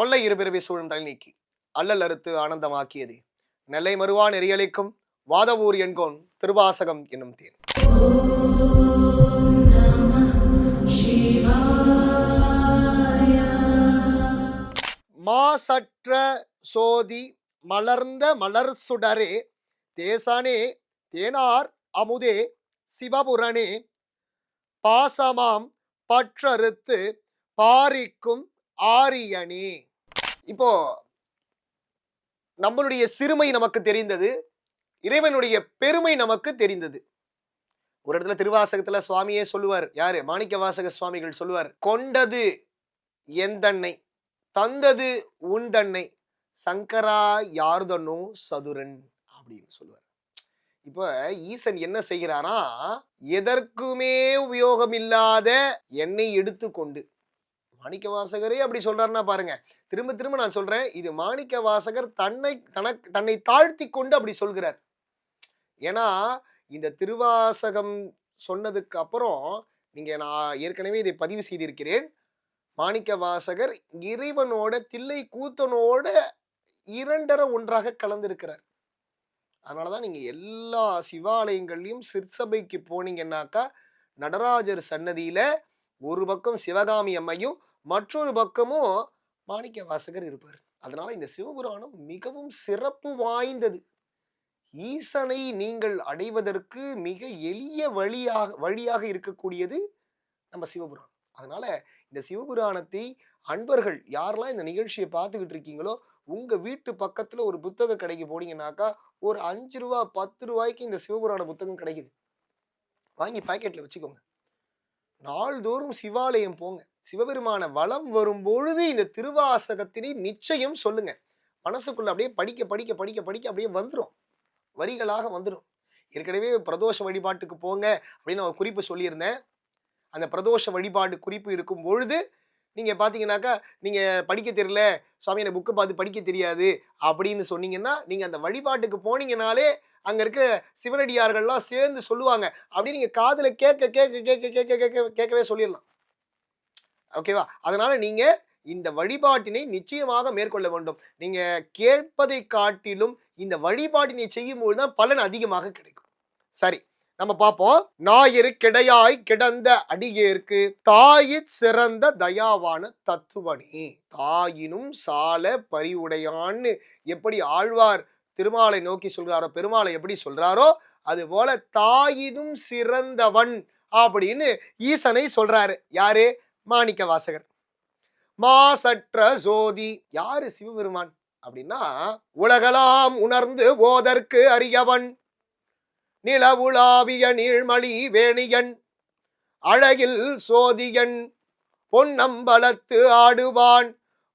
கொள்ளை இருபிறவி சூழும் தலை நீக்கி அல்லல் அறுத்து ஆனந்தமாக்கியது. நெல்லை மறுவான் நெறியளிக்கும் வாதவூர் என்கோன் திருவாசகம் என்னும் தேன். மாசற்ற சோதி மலர்ந்த மலர் சுடரே தேசானே தேனார் அமுதே சிவபுரணே பாசமாம் பற்றறுத்து பாரிக்கும் ஆரியனே. இப்போ நம்மளுடைய சிறுமை நமக்கு தெரிந்தது இறைவனுடைய பெருமை நமக்கு தெரிந்தது. ஒரு இடத்துல திருவாசகத்துல சுவாமியே சொல்லுவார். யாரு? மாணிக்க வாசக சுவாமிகள் சொல்லுவார். கொண்டது எந்தன்னை தந்தது உண்டன்னை சங்கரா யார்தனோ சதுரன் அப்படின்னு சொல்லுவார். இப்ப ஈசன் என்ன செய்கிறாரா எதற்குமே உபயோகம் இல்லாத எண்ணெய் எடுத்துக்கொண்டு மாணிக்க வாசகரே அப்படி சொல்றாருன்னா பாருங்க. திரும்ப திரும்ப நான் சொல்றேன் இது மாணிக்க வாசகர் தன்னை தனக்கு தன்னை தாழ்த்தி கொண்டு அப்படி சொல்கிறார். ஏன்னா இந்த திருவாசகம் சொன்னதுக்கு அப்புறம் நீங்க நான் ஏற்கனவே இதை பதிவு செய்திருக்கிறேன். மாணிக்க வாசகர் இறைவனோட தில்லை கூத்தனோட இரண்டர ஒன்றாக கலந்திருக்கிறார். அதனாலதான் நீங்க எல்லா சிவாலயங்கள்லையும் சிற்சபைக்கு போனீங்கன்னாக்கா நடராஜர் சன்னதியில ஒரு பக்கம் சிவகாமி அம்மையும் மற்றொரு பக்கமும் மாணிக்க வாசகர் இருப்பார். அதனால இந்த சிவபுராணம் மிகவும் சிறப்பு வாய்ந்தது. ஈசனை நீங்கள் அடைவதற்கு மிக எளிய வழியாக வழியாக இருக்கக்கூடியது நம்ம சிவபுராணம். அதனால இந்த சிவபுராணத்தை அன்பர்கள் யாரெல்லாம் இந்த நிகழ்ச்சியை பார்த்துக்கிட்டு இருக்கீங்களோ உங்க வீட்டு பக்கத்துல ஒரு புத்தக கடைக்கு போனீங்கன்னாக்கா ஒரு அஞ்சு ரூபா பத்து ரூபாய்க்கு இந்த சிவபுராண புத்தகம் கிடைக்குது. வாங்கி பாக்கெட்ல வச்சுக்கோங்க. நாள்தோறும் சிவாலயம் போங்க. சிவபெருமான வளம் வரும்பொழுது இந்த திருவாசகத்தினை நிச்சயம் சொல்லுங்க. மனசுக்குள்ள அப்படியே படிக்க படிக்க படிக்க படிக்க அப்படியே வந்துடும் வரிகளாக வந்துடும் ஏற்கனவே பிரதோஷ வழிபாட்டுக்கு போங்க அப்படின்னு நான் குறிப்பு சொல்லியிருந்தேன். அந்த பிரதோஷ வழிபாடு குறிப்பு இருக்கும் பொழுது நீங்கள் பார்த்தீங்கன்னாக்கா நீங்கள் படிக்க தெரியல சுவாமி எனக்கு புக்கை பார்த்து படிக்க தெரியாது அப்படின்னு சொன்னீங்கன்னா நீங்கள் அந்த வழிபாட்டுக்கு போனீங்கனாலே அங்கே இருக்க சிவனடியார்கள்லாம் சேர்ந்து சொல்லுவாங்க. அப்படி நீங்கள் காதில் கேட்க கேட்க கேட்க கேட்க கேட்க கேட்கவே சொல்லிடலாம். ஓகேவா? அதனால் நீங்கள் இந்த வழிபாட்டினை நிச்சயமாக மேற்கொள்ள வேண்டும். நீங்கள் கேட்பதை காட்டிலும் இந்த வழிபாட்டினை செய்யும்போது தான் பலன் அதிகமாக கிடைக்கும். சரி. நம்ம பார்ப்போம் ஞாயிறு கிடையாய் கிடந்த அடியேற்கு தாயி சிறந்த தயாவான தத்துவனி. தாயினும் சால பரிவுடையான்னு எப்படி ஆழ்வார் திருமாலை நோக்கி சொல்கிறாரோ பெருமாளை எப்படி சொல்றாரோ அது போல தாயினும் சிறந்தவன் அப்படின்னு ஈசனை சொல்றாரு. யாரு? மாணிக்க வாசகர். மாசற்ற ஜோதி யாரு சிவபெருமான்? அப்படின்னா உலகலாம் உணர்ந்து ஓதற்கு அறியவன். நிலவுலாவிய நீழ்மணி வேணியன் அழகில் சோதியன் பொன்னம்பலத்து ஆடுவான்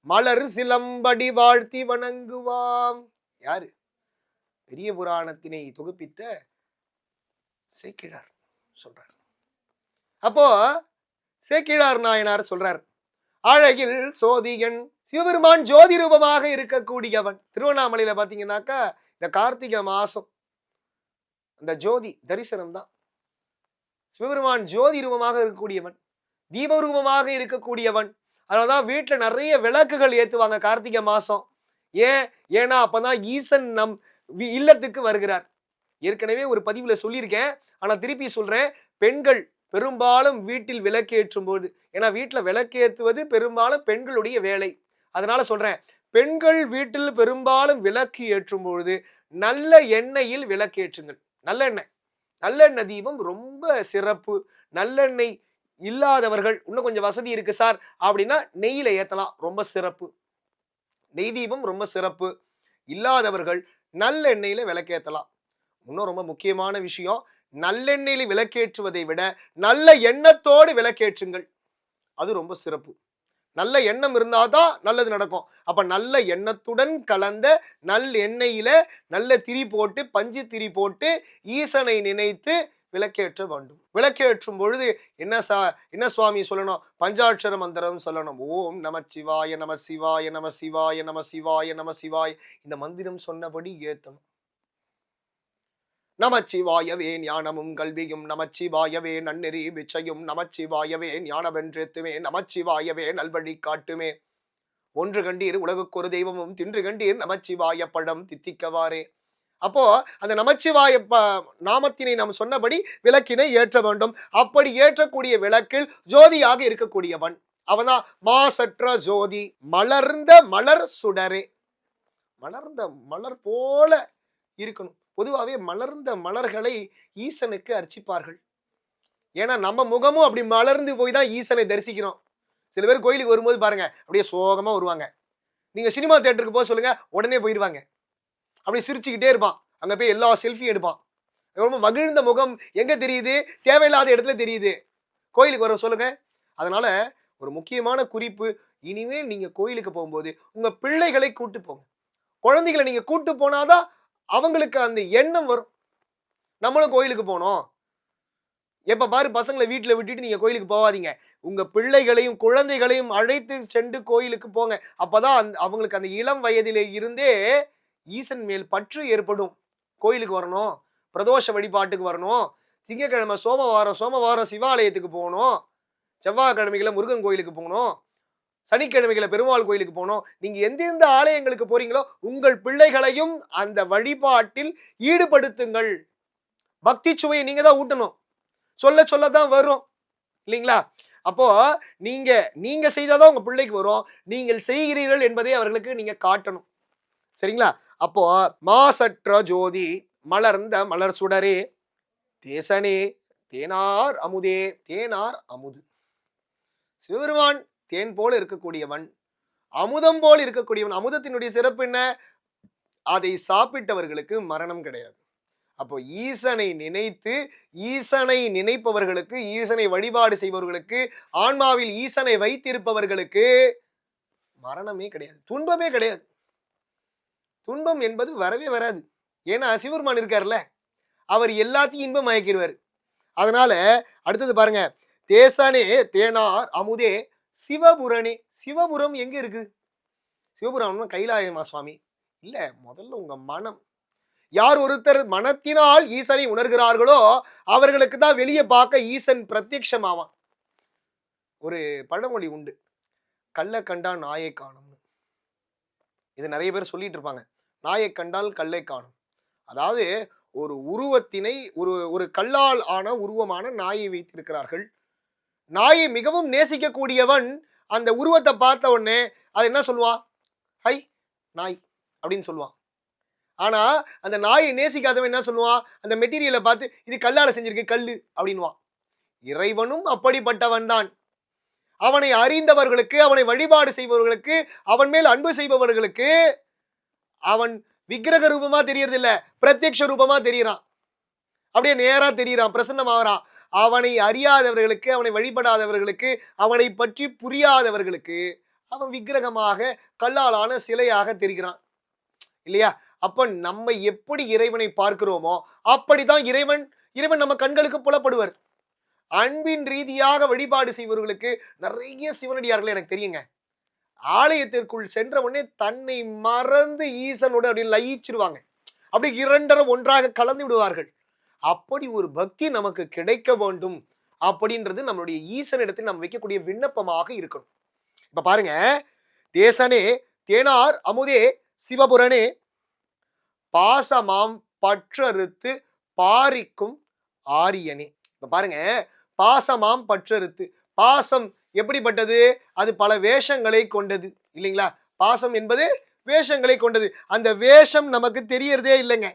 மலர் சிலம்படி வாழ்த்தி வணங்குவாம். யாரு? பெரிய புராணத்தினை தொகுப்பித்த சேக்கிழார் சொல்றார். அப்போ சேக்கிழார் நாயனார் சொல்றார் அழகில் சோதியன் சிவபெருமான் ஜோதி ரூபமாக இருக்கக்கூடியவன். திருவண்ணாமலையில பாத்தீங்கன்னாக்கா இந்த கார்த்திகை மாசம் அந்த ஜோதி தரிசனம் தான் சிவபெருமான் ஜோதி ரூபமாக இருக்கக்கூடியவன் தீபரூபமாக இருக்கக்கூடியவன். அதனாலதான் வீட்டுல நிறைய விளக்குகள் ஏத்துவாங்க கார்த்திகை மாசம். ஏன்? ஏன்னா அப்பதான் ஈசன் நம் இல்லத்துக்கு வருகிறார். ஏற்கனவே ஒரு பதிவுல சொல்லியிருக்கேன். ஆனா திருப்பி சொல்றேன். பெண்கள் பெரும்பாலும் வீட்டில் விளக்கேற்றும் போது ஏன்னா வீட்டுல விளக்கேற்றுவது பெரும்பாலும் பெண்களுடைய வேலை. அதனால சொல்றேன். பெண்கள் வீட்டில் பெரும்பாலும் விளக்கு ஏற்றும் பொழுது நல்ல எண்ணெயில் விளக்கேற்றுங்கள். நல்லெண்ணெய். நல்லெண்ணெய் தீபம் ரொம்ப சிறப்பு. நல்லெண்ணெய் இல்லாதவர்கள் இன்னும் கொஞ்சம் வசதி இருக்கு சார். அப்படின்னா நெய்யில ஏத்தலாம். ரொம்ப சிறப்பு. நெய் தீபம் ரொம்ப சிறப்பு. இல்லாதவர்கள் நல்லெண்ணெயில விளக்கேத்தலாம். இன்னும் ரொம்ப முக்கியமான விஷயம். நல்லெண்ணெயில விளக்கேற்றுவதை விட நல்ல எண்ணத்தோடு விளக்கேற்றுங்கள். அது ரொம்ப சிறப்பு. நல்ல எண்ணம் இருந்தாதான் நல்லது நடக்கும். அப்ப நல்ல எண்ணத்துடன் கலந்த நல் எண்ணெயில நல்ல திரி போட்டு பஞ்சு திரி போட்டு ஈசனை நினைத்து விளக்கேற்ற வேண்டும். விளக்கேற்றும் பொழுது என்ன சா என்ன சுவாமி சொல்லணும்? பஞ்சாட்சர மந்திரம் சொல்லணும். ஓம் நம சிவாய நம சிவாய நம சிவாய நம சிவாய நம சிவாய். இந்த மந்திரம் சொன்னபடி ஏத்தணும். நமச்சிவாயவே ஞானமும் கல்வியும் நமச்சிவாயவே நன்னெறி விச்சையும் நமச்சிவாயவே ஞானவென்றேத்துமே நமச்சிவாயவே நல்வழி காட்டுமே. ஒன்று கண்டீர் உலகுக்கு ஒரு தெய்வமும் தின்று கண்டீர் நமச்சிவாய படம் தித்திக்கவாறே. அப்போ அந்த நமச்சிவாய ப நாமத்தினை நாம் சொன்னபடி விளக்கினை ஏற்ற வேண்டும். அப்படி ஏற்றக்கூடிய விளக்கில் ஜோதியாக இருக்கக்கூடியவன் அவன்தான் மாசற்ற ஜோதி மலர்ந்த மலர் சுடரே. மலர்ந்த மலர் போல இருக்கணும். பொதுவாகவே மலர்ந்த மலர்களை ஈசனுக்கு அர்ச்சிப்பார்கள். ஏன்னா நம்ம முகமும் அப்படி மலர்ந்து போய் தான் ஈசனை தரிசிக்கிறோம். சில பேர் கோயிலுக்கு வரும்போது பாருங்க அப்படியே சோகமா வருவாங்க. நீங்க சினிமா தேட்டருக்கு போக சொல்லுங்க உடனே போயிடுவாங்க. அப்படி சிரிச்சுக்கிட்டே இருப்பான். அங்க போய் எல்லா செல்ஃபியும் எடுப்பான். ரொம்ப மகிழ்ந்த முகம் எங்க தெரியுது? தேவையில்லாத இடத்துல தெரியுது. கோயிலுக்கு வர சொல்லுங்க. அதனால ஒரு முக்கியமான குறிப்பு இனிமேல் நீங்க கோயிலுக்கு போகும்போது உங்க பிள்ளைகளை கூட்டு போங்க. குழந்தைகளை நீங்க கூட்டு போனாதான் அவங்களுக்கு அந்த எண்ணம் வரும். நம்மளும் கோயிலுக்கு போனோம். எப்ப பாரு பசங்களை வீட்டில் விட்டுட்டு நீங்க கோயிலுக்கு போகாதீங்க. உங்க பிள்ளைகளையும் குழந்தைகளையும் அழைத்து சென்று கோயிலுக்கு போங்க. அப்பதான் அந்த அவங்களுக்கு அந்த இளம் வயதிலே இருந்தே ஈசன் மேல் பற்று ஏற்படும். கோயிலுக்கு வரணும் பிரதோஷ வழிபாட்டுக்கு வரணும் திங்கக்கிழமை சோமவாரம் சோமவாரம் சிவாலயத்துக்கு போகணும் செவ்வாய்க்கிழமைகளை முருகன் கோயிலுக்கு போகணும். சனிக்கிழமைகளை பெருமாள் கோயிலுக்கு போகணும் நீங்க எந்தெந்த ஆலயங்களுக்கு போறீங்களோ உங்கள் பிள்ளைகளையும் அந்த வழிபாட்டில் ஈடுபடுத்துங்கள். பக்தி சுவையை நீங்க தான் ஊட்டணும். சொல்ல சொல்ல தான் வரும். இல்லைங்களா? அப்போ நீங்க நீங்க செய்தாதான் உங்க பிள்ளைக்கு வரும். நீங்கள் செய்கிறீர்கள் என்பதை அவர்களுக்கு நீங்க காட்டணும். சரிங்களா? அப்போ மாசற்ற ஜோதி மலர்ந்த மலர் சுடரே தேசனே தேனார் அமுதே தேனார் அமுது. சிவபெருமான் தேன் போல இருக்கக்கூடியவன் அமுதம் போல் இருக்கக்கூடியவன் அமுதத்தினுடைய சிறப்பு என்ன? அதை சாப்பிட்டவர்களுக்கு மரணம் கிடையாது. அப்போ ஈசனை நினைத்து ஈசனை நினைப்பவர்களுக்கு ஈசனை வழிபாடு செய்பவர்களுக்கு ஆன்மாவில் ஈசனை வைத்திருப்பவர்களுக்கு மரணமே கிடையாது. துன்பமே கிடையாது. துன்பம் என்பது வரவே வராது. ஏன்னா சிவருமான் இருக்கார்ல அவர் எல்லாத்தையும் இன்பம் மயக்கிடுவார் அதனால அடுத்தது பாருங்க தேசனே தேனார் அமுதே சிவபுரணி சிவபுரம் எங்க இருக்கு? சிவபுரம் கைலாயமா சுவாமி. இல்ல முதல்ல உங்க மனம். யார் ஒருத்தர் மனத்தினால் ஈசனை உணர்கிறார்களோ அவர்களுக்கு தான் வெளியே பார்க்க ஈசன் பிரத்யக்ஷமாவான் ஒரு பழமொழி உண்டு. கல்லை கண்டா நாயை காணும்னு. இது நிறைய பேர் சொல்லிட்டு இருப்பாங்க. நாயை கண்டால் கல்லை காணும். அதாவது ஒரு உருவத்தினை ஒரு ஒரு கல்லால் ஆன உருவமான நாயை வைத்திருக்கிறார்கள். நாயை மிகவும் நேசிக்கக்கூடியவன் அந்த உருவத்தை பார்த்த உடனே அது என்ன சொல்லுவான் ஹை நாய் அப்படின்னு சொல்லுவான் ஆனா அந்த நாயை நேசிக்காதவன் என்ன சொல்லுவான் அந்த மெட்டீரியலை பார்த்து இது கல்லால செஞ்சிருக்கு கல்லு அப்படின்வான் இறைவனும் அப்படிப்பட்டவன் தான். அவனை அறிந்தவர்களுக்கு அவனை வழிபாடு செய்பவர்களுக்கு அவன் மேல் அன்பு செய்பவர்களுக்கு அவன் விக்கிரக ரூபமா தெரியறதில்ல பிரத்யக்ஷ ரூபமா தெரியறான். அப்படியே நேரா தெரியறான் பிரசன்னமாகறான். அவனை அறியாதவர்களுக்கு அவனை வழிபடாதவர்களுக்கு அவனை பற்றி புரியாதவர்களுக்கு அவன் விக்கிரகமாக கல்லாலான சிலையாக தெரிகிறான். இல்லையா? அப்ப நம்ம எப்படி இறைவனை பார்க்கிறோமோ அப்படிதான் இறைவன் இறைவன் நம்ம கண்களுக்கு புலப்படுவர். அன்பின் ரீதியாக வழிபாடு செய்பவர்களுக்கு நிறைய சிவனடியார்கள் எனக்கு தெரியுங்க. ஆலயத்திற்குள் சென்ற உடனே தன்னை மறந்து ஈசனோட அப்படி லயிச்சிருவாங்க. அப்படி இரண்டரை ஒன்றாக கலந்து விடுவார்கள். அப்படி ஒரு பக்தி நமக்கு கிடைக்க வேண்டும் அப்படின்றது நம்மளுடைய ஈசனிடத்தில் நம்ம வைக்கக்கூடிய விண்ணப்பமாக இருக்கணும். இப்ப பாருங்க தேசனே தேனார் அமுதே சிவபுரனே பாசமாம் பற்றறுத்து பாரிக்கும் ஆரியனே. இப்ப பாருங்க பாசமாம் பற்றறுத்து பாசம் எப்படிப்பட்டது? அது பல வேஷங்களை கொண்டது இல்லைங்களா? பாசம் என்பது வேஷங்களை கொண்டது. அந்த வேஷம் நமக்கு தெரியறதே இல்லைங்க.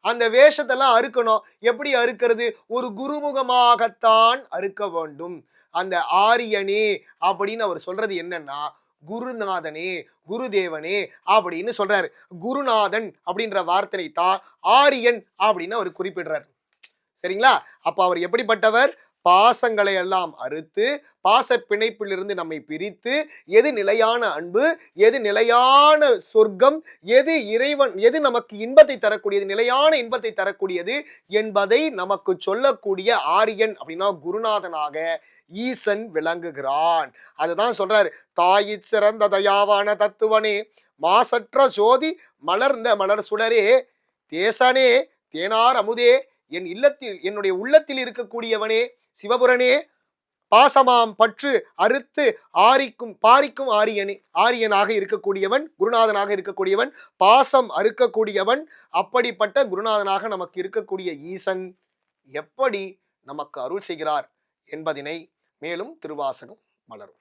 அந்த வேஷத்தெல்லாம் அறுக்கணும். எப்படி அறுக்கிறது? ஒரு குருமுகமாகத்தான் அறுக்க வேண்டும். அந்த ஆரியனே அப்படின்னு அவர் சொல்றது என்னன்னா குருநாதனே குருதேவனே அப்படின்னு சொல்றாரு. குருநாதன் அப்படின்ற வார்த்தையை தான் ஆரியன் அப்படின்னு அவர் குறிப்பிடுறார். சரிங்களா? அப்ப அவர் எப்படிப்பட்டவர்? பாசங்களை எல்லாம் அறுத்து பாச பிணைப்பிலிருந்து நம்மை பிரித்து எது நிலையான அன்பு எது நிலையான சொர்க்கம் எது இறைவன் எது நமக்கு இன்பத்தை தரக்கூடியது நிலையான இன்பத்தை தரக்கூடியது என்பதை நமக்கு சொல்லக்கூடிய ஆரியன் அப்படின்னா குருநாதனாக ஈசன் விளங்குகிறான். அதுதான் சொல்றாரு தாயி சிறந்த தயாவான தத்துவனே மாசற்ற சோதி மலர்ந்த மலர் சுடரே தேசனே தேனார் அமுதே என் இல்லத்தில் என்னுடைய உள்ளத்தில் இருக்கக்கூடியவனே சிவபுரனே பாசமாம் பற்று அறுத்து ஆரிக்கும் பாரிக்கும் ஆரியனே ஆரியனாக இருக்கக்கூடியவன் குருநாதனாக இருக்கக்கூடியவன் பாசம் அறுக்கக்கூடியவன் அப்படிப்பட்ட குருநாதனாக நமக்கு இருக்கக்கூடிய ஈசன் எப்படி நமக்கு அருள் செய்கிறார் என்பதினை மேலும் திருவாசகம் மலரும்